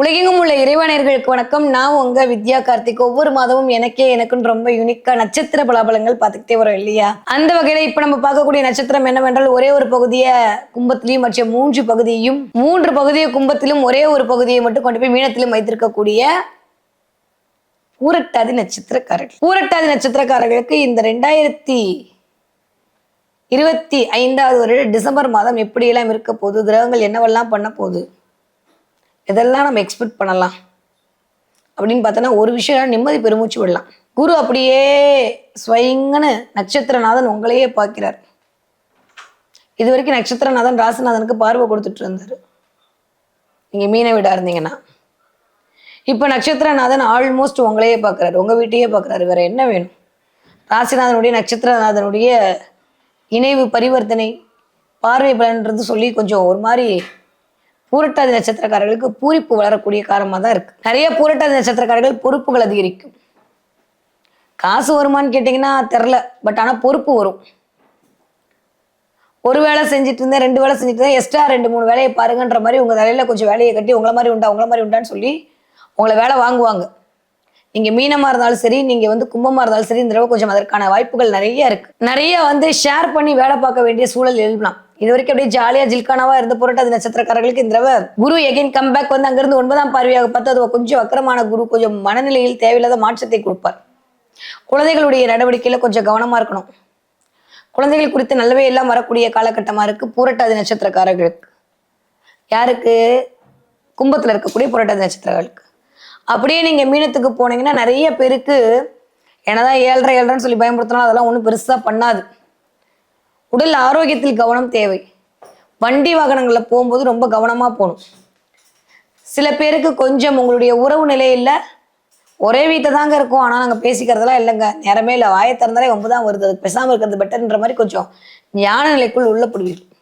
உலகெங்கும் உள்ள இறைவனர்களுக்கு வணக்கம். நான் உங்க வித்யா கார்த்திக். ஒவ்வொரு மாதமும் எனக்கே எனக்குன்னு ரொம்ப யூனிக்கா நட்சத்திர பலாபலங்கள் பார்த்துக்கிட்டே வரோம் இல்லையா? அந்த வகையில இப்ப நம்ம பார்க்கக்கூடிய நட்சத்திரம் என்னவென்றால் ஒரே ஒரு பகுதியை கும்பத்திலையும் மற்ற மூன்று பகுதியையும் மூன்று பகுதியை கும்பத்திலும் ஒரே ஒரு பகுதியை மட்டும் கொண்டு போய் மீனத்திலும் வைத்திருக்கக்கூடிய பூரட்டாதி நட்சத்திரக்காரர்கள். பூரட்டாதி நட்சத்திரக்காரர்களுக்கு இந்த ரெண்டாயிரத்தி இருபத்தி ஐந்தாவது வருட டிசம்பர் மாதம் எப்படியெல்லாம் இருக்க போகுது கிரகங்கள் என்னவெல்லாம் பண்ண போகுது இதெல்லாம் நம்ம எக்ஸ்பெக்ட் பண்ணலாம். அப்படின்னு பார்த்தோன்னா ஒரு விஷயம் நிம்மதி பெருமூச்சு விடலாம். குரு அப்படியே ஸ்வயங்கன்னு நட்சத்திரநாதன் உங்களையே பார்க்கிறார். இது வரைக்கும் நட்சத்திரநாதன் ராசிநாதனுக்கு பார்வை கொடுத்துட்டு இருந்தாரு. நீங்கள் மீனை வீடா இருந்தீங்கன்னா. இப்போ நட்சத்திரநாதன் ஆல்மோஸ்ட் உங்களையே பார்க்குறாரு. உங்கள் வீட்டையே பார்க்குறாரு. வேறு என்ன வேணும்? ராசிநாதனுடைய நட்சத்திரநாதனுடைய இணைவு பரிவர்த்தனை பார்வை பலன்றது சொல்லி கொஞ்சம் ஒரு மாதிரி பூரட்டாதி நட்சத்திரக்காரர்களுக்கு பூரிப்பு வளரக்கூடிய காரணமாக தான் இருக்கு. நிறைய பூரட்டாதி நட்சத்திரக்காரர்கள் பொறுப்புகள் அதிகரிக்கும். காசு வருமான்னு கேட்டிங்கன்னா தெரில பட் ஆனால் பொறுப்பு வரும். ஒரு வேலை செஞ்சுட்டு இருந்தேன் ரெண்டு வேலை செஞ்சுட்டு இருந்தேன் எக்ஸ்ட்ரா ரெண்டு மூணு வேலையை பாருங்கன்ற மாதிரி உங்கள் தலையில் கொஞ்சம் வேலையை கட்டி உங்களை மாதிரி உண்டா உங்களை மாதிரி உண்டான்னு சொல்லி உங்களை வேலை வாங்குவாங்க. நீங்கள் மீனமாக இருந்தாலும் சரி நீங்கள் வந்து கும்பமாக இருந்தாலும் சரி இந்த தடவை கொஞ்சம் அதற்கான வாய்ப்புகள் நிறைய இருக்குது நிறைய வந்து ஷேர் பண்ணி வேலை பார்க்க வேண்டிய சூழல் எழுப்பலாம் இது வரைக்கும் அப்படியே ஜாலியாக ஜில்கானாவா இருந்த புரட்டாதி நட்சத்திரக்காரர்களுக்கு இந்த தடவை குரு எகைன் கம்பேக் வந்து அங்கிருந்து ஒன்பதாம் பார்வையாக பார்த்து அது கொஞ்சம் அக்கிரமான குரு கொஞ்சம் மனநிலையில் தேவையில்லாத மாற்றத்தை கொடுப்பார். குழந்தைகளுடைய நடவடிக்கையில கொஞ்சம் கவனமா இருக்கணும். குழந்தைகள் குறித்து நல்லவே எல்லாம் வரக்கூடிய காலகட்டமா இருக்கு பூரட்டாதி நட்சத்திரக்காரர்களுக்கு. யாருக்கு? கும்பத்துல இருக்கக்கூடிய புரட்டாதி நட்சத்திரங்களுக்கு அப்படியே நீங்க மீனத்துக்கு போனீங்கன்னா நிறைய பேருக்கு என்னதான் ஏழ்ரை ஏழ்ரைன்னு சொல்லி பயன்படுத்தினாலும் அதெல்லாம் ஒன்றும் பெருசா பண்ணாது. உடல் ஆரோக்கியத்தில் கவனம் தேவை. வண்டி வாகனங்களில் போகும்போது ரொம்ப கவனமாக போகணும். சில பேருக்கு கொஞ்சம் உங்களுடைய உறவு நிலையில் ஒரே வீட்டில் தாங்க இருக்கும். ஆனால் நாங்கள் பேசிக்கிறதெல்லாம் இல்லைங்க. நேரமே இல்லை. வாயை திறந்தாலே ரொம்ப தான் வருது. அதுக்கு பேசாமல் இருக்கிறது பெட்டர்ன்ற மாதிரி கொஞ்சம் ஞான நிலைக்குள் உள்ளப்படுவீர்கள்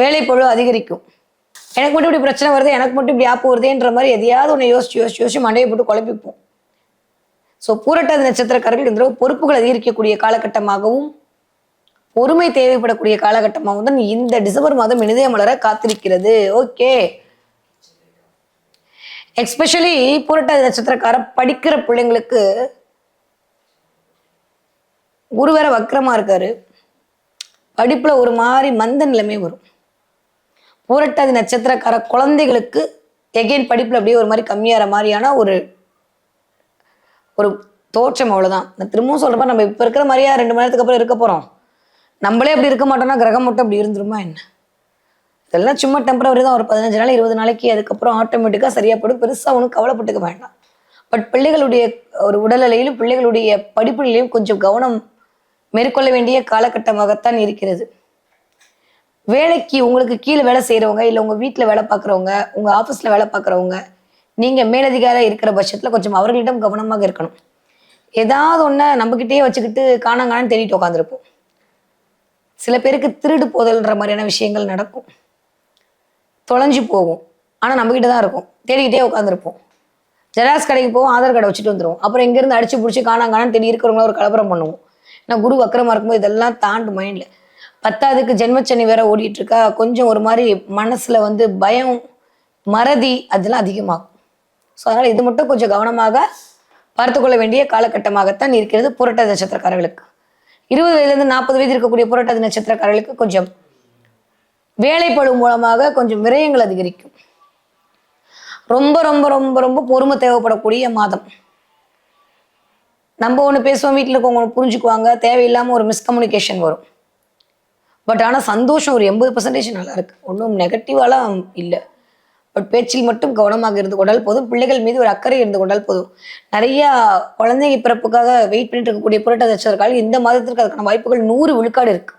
வேலைப்பழு அதிகரிக்கும். எனக்கு மட்டும் இப்படி பிரச்சனை வருது எனக்கு மட்டும் இப்படி ஆப்பு வருதுன்ற மாதிரி எதையாவது ஒன்று யோசிச்சு யோசிச்சு யோசிச்சு மண்டையை போட்டு குழப்பிப்போம். ஸோ பூரட்டாதி நட்சத்திரக்காரர்கள் இந்த பொறுப்புகள் அதிகரிக்கக்கூடிய காலகட்டமாகவும் பொறுமை தேவைப்படக்கூடிய காலகட்டமாகவும் தான் இந்த டிசம்பர் மாதம் இனிதய மலர காத்திருக்கிறது. ஓகே எக்ஸ்பெஷலி பூரட்டாதி நட்சத்திரக்கார படிக்கிற பிள்ளைங்களுக்கு குரு வேற வக்கரமா இருக்காரு. படிப்புல ஒரு மாதிரி மந்த நிலைமை வரும். பூரட்டாதி நட்சத்திரக்கார குழந்தைகளுக்கு எகெயின் படிப்புல அப்படியே ஒரு மாதிரி கம்மியாகிற மாதிரியான ஒரு ஒரு தோற்றம் அவ்வளோதான் நான் திரும்பவும் சொல்கிறப்ப நம்ம இப்போ இருக்கிற மாதிரியா ரெண்டு மணி நேரத்துக்கு அப்புறம் இருக்க போகிறோம் நம்மளே அப்படி இருக்க மாட்டோம்னா கிரகம் மட்டும் அப்படி இருந்துருமா என்ன? இதெல்லாம் சும்மா டெம்பரவரி தான். ஒரு பதினஞ்சு நாள் இருபது நாளைக்கு அதுக்கப்புறம் ஆட்டோமேட்டிக்காக சரியாக போடும் பெருசாக ஒன்றும் கவலைப்பட்டுக்க வேண்டாம். பட் பிள்ளைகளுடைய ஒரு உடல்நிலையிலும் பிள்ளைகளுடைய படிப்புகளிலும் கொஞ்சம் கவனம் மேற்கொள்ள வேண்டிய காலகட்டமாகத்தான் இருக்கிறது. வேலைக்கு உங்களுக்கு கீழே வேலை செய்கிறவங்க இல்லை உங்கள் வீட்டில் வேலை பார்க்குறவங்க உங்கள் ஆஃபீஸில் வேலை பார்க்குறவங்க நீங்கள் மேலதிகாரம் இருக்கிற பட்சத்தில் கொஞ்சம் அவர்களிடம் கவனமாக இருக்கணும். ஏதாவது ஒன்றை நம்மக்கிட்டே வச்சுக்கிட்டு காணாங்கானு தேடிட்டு உட்காந்துருப்போம் சில பேருக்கு திருடு போதல்ன்ற மாதிரியான விஷயங்கள் நடக்கும். தொலைஞ்சு போகும். ஆனால் நம்மக்கிட்ட தான் இருக்கும். தேடிக்கிட்டே உட்காந்துருப்போம் ஜெராக்ஸ் கடைக்கு போவோம் ஆதார் கார்டை வச்சுட்டு வந்துருவோம். அப்புறம் இங்கேருந்து அடிச்சு பிடிச்சி காணாங்கானு தேடி இருக்கிறவங்கள ஒரு கலவரம் பண்ணுவோம். ஏன்னா குரு வக்கரமாக இருக்கும்போது இதெல்லாம் தாண்டு மைண்டில் பத்தாவதுக்கு ஜென்மச்சனி வேற ஓடிட்டு இருக்கா. கொஞ்சம் ஒரு மாதிரி மனசில் வந்து பயம் மறதி அதெல்லாம் அதிகமாகும். ஸோ அதனால் இது மட்டும் கொஞ்சம் கவனமாக பார்த்துக்கொள்ள வேண்டிய காலகட்டமாகத்தான் இருக்கிறது புரட்டாதி நட்சத்திரக்காரர்களுக்கு. இருபது வயதுலேருந்து நாற்பது வயது இருக்கக்கூடிய புரட்டாதி நட்சத்திரக்காரர்களுக்கு கொஞ்சம் வேலைப்பழு மூலமாக கொஞ்சம் விரயங்கள் அதிகரிக்கும். ரொம்ப ரொம்ப ரொம்ப ரொம்ப பொறுமை தேவைப்படக்கூடிய மாதம். நம்ம ஒன்று பேசுவோம் வீட்டில் இருக்கவங்க ஒன்று புரிஞ்சுக்குவாங்க தேவையில்லாமல் ஒரு மிஸ்கம்யூனிகேஷன் வரும். பட் ஆனால் சந்தோஷம் ஒரு எண்பது பர்சன்டேஜ் நல்லாயிருக்கு ஒன்றும் நெகட்டிவாலாம் இல்லை. பட் பேச்சில் மட்டும் கவனமாக இருந்து கொண்டால் போதும். பிள்ளைகள் மீது ஒரு அக்கறை இருந்து கொண்டால் போதும். நிறைய குழந்தைங்க பிறப்புக்காக வெயிட் பண்ணிட்டு இருக்கக்கூடிய புரட்ட தச்சர்கள் இந்த மாதத்திற்கு அதுக்கான வாய்ப்புகள் நூறு விழுக்காடு இருக்கு.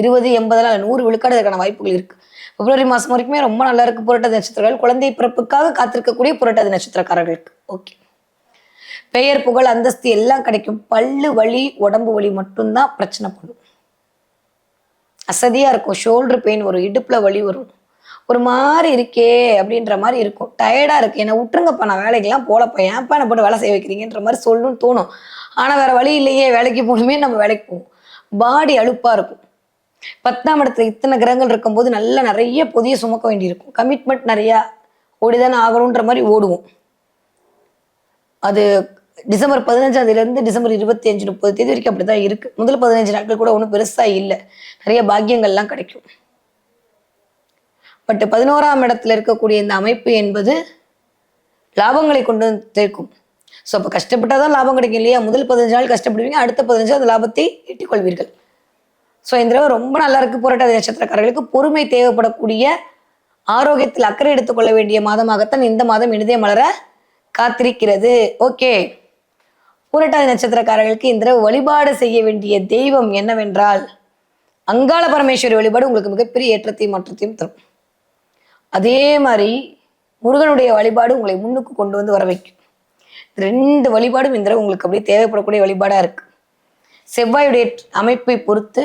இருபது எண்பதுல நூறு விழுக்காடு அதுக்கான வாய்ப்புகள் இருக்கு. பிப்ரவரி மாதம் வரைக்குமே ரொம்ப நல்லா இருக்கு புரட்டாதி நட்சத்திரங்கள் குழந்தை பிறப்புக்காக காத்திருக்கக்கூடிய புரட்டாதி நட்சத்திரக்காரர்களுக்கு. ஓகே பெயர் புகழ் அந்தஸ்து எல்லாம் கிடைக்கும். பல்லு வலி உடம்பு வலி மட்டும்தான் பிரச்சனை பண்ணும் அசதியா இருக்கும். ஷோல்டர் பெயின் வரும். இடுப்புல வலி வரும். ஒரு மாதிரி இருக்கே அப்படின்ற மாதிரி இருக்கும். டயர்டா இருக்கு. என்னை விட்டுருங்கப்பா நான் வேலைக்கெல்லாம் போலப்பா. ஏன்ப்பா என்ன போட்டு வேலை செய்ய வைக்கிறீங்கன்ற மாதிரி சொல்லணும்னு தோணும். ஆனா வேற வழி இல்லையே. வேலைக்கு போகணுமே நம்ம வேலைக்கு போவோம். பாடி அழுப்பாக இருக்கும். பத்தாம் இடத்துல இத்தனை கிரகங்கள் இருக்கும்போது நல்லா நிறைய புதிய சுமக்க வேண்டியிருக்கும். கமிட்மெண்ட் நிறையா ஓடிதானே ஆகணுன்ற மாதிரி ஓடுவோம். அது டிசம்பர் பதினஞ்சாந்தேதியிலேருந்து டிசம்பர் இருபத்தி அஞ்சு முப்பது தேதி வரைக்கும் அப்படி தான் இருக்குது முதல் பதினஞ்சு நாட்கள் கூட ஒன்றும் பெருசாக இல்லை. நிறைய பாக்கியங்கள்லாம் கிடைக்கும். பட் பதினோராம் இடத்துல இருக்கக்கூடிய இந்த அமைப்பு என்பது லாபங்களை கொண்டு வந்து சேர்க்கும் ஸோ அப்போ கஷ்டப்பட்டால் தான் லாபம் கிடைக்கும் இல்லையா? முதல் பதினஞ்சு நாள் கஷ்டப்படுவீங்க அடுத்த பதினஞ்சு அந்த லாபத்தை ஈட்டிக்கொள்வீர்கள். ஸோ இந்த தடவை ரொம்ப நல்லா இருக்குது புரட்டாதி நட்சத்திரக்காரர்களுக்கு. பொறுமை தேவைப்படக்கூடிய ஆரோக்கியத்தில் அக்கறை எடுத்துக்கொள்ள வேண்டிய மாதமாகத்தான் இந்த மாதம் இனிதே மலர காத்திருக்கிறது. ஓகே புரட்டாதி நட்சத்திரக்காரர்களுக்கு இந்த தடவை வழிபாடு செய்ய வேண்டிய தெய்வம் என்னவென்றால் அங்காள பரமேஸ்வரி வழிபாடு உங்களுக்கு மிகப்பெரிய ஏற்றத்தையும் மாற்றத்தையும் தரும். அதே மாதிரி முருகனுடைய வழிபாடு உங்களை முன்னுக்கு கொண்டு வந்து வர வைக்கும். ரெண்டு வழிபாடும் இந்த உங்களுக்கு அப்படியே தேவைப்படக்கூடிய வழிபாடாக இருக்குது செவ்வாயுடைய அமைப்பை பொறுத்து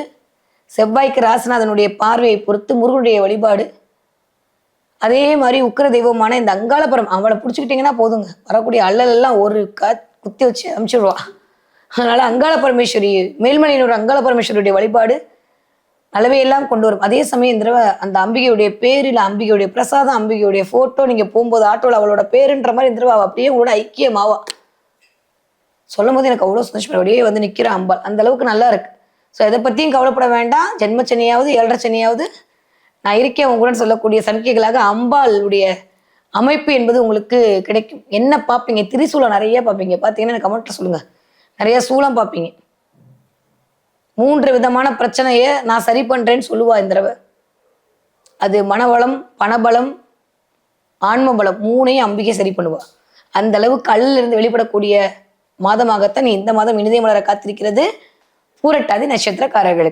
செவ்வாய்க்கு ராசநாதனுடைய பார்வையை பொறுத்து முருகனுடைய வழிபாடு. அதே மாதிரி உக்கிர தெய்வமான இந்த அங்காளபுரம் அவளை பிடிச்சிக்கிட்டிங்கன்னா போதுங்க. வரக்கூடிய அல்லலெல்லாம் ஒரு கா குத்தி வச்சு அனுப்பிச்சிடுவா. அதனால் அங்காள பரமேஸ்வரி மேல்மலையினோட அங்காள பரமேஸ்வரியுடைய வழிபாடு அளவை எல்லாம் கொண்டு வரும். அதே சமயம் இந்த தடவை அந்த அம்பிகையுடைய பேரில் அம்பிகையுடைய பிரசாதம் அம்பிகையுடைய ஃபோட்டோ நீங்கள் போகும்போது ஆட்டோவில் அவளோட பேருன்ற மாதிரி இந்த தடவை அப்படியே உங்களோட ஐக்கியமாவா? சொல்லும் போது எனக்கு அவ்வளோ சந்தோஷம் அப்படியே வந்து நிற்கிற அம்பாள். அந்த அளவுக்கு நல்லா இருக்கு. ஸோ இதை பற்றியும் கவலைப்பட வேண்டாம். ஜென்மச்சனியாவது ஏழரை சனியாவது. நான் இருக்கேன். உங்களுடன் சொல்லக்கூடிய சமிக்கைகளாக அம்பாளுடைய அமைப்பு என்பது உங்களுக்கு கிடைக்கும். என்ன பார்ப்பீங்க? திரிசூலம் நிறைய பார்ப்பீங்க. பார்த்தீங்கன்னா எனக்கு கமெண்ட்ல சொல்லுங்க. நிறைய சூலம் பார்ப்பீங்க. மூன்று விதமான பிரச்சனையை நான் சரி பண்றேன்னு சொல்லுவா இந்த தடவை. அது மனவளம் பணபலம் ஆன்ம பலம் மூணையும் அம்பிகை சரி பண்ணுவா. அந்த அளவு கல்லில் இருந்து வெளிப்படக்கூடிய மாதமாகத்தான் இந்த மாதம் இனிதய மலர காத்திருக்கிறது. பூரட்டாதி நட்சத்திரக்காரர்களுக்கு.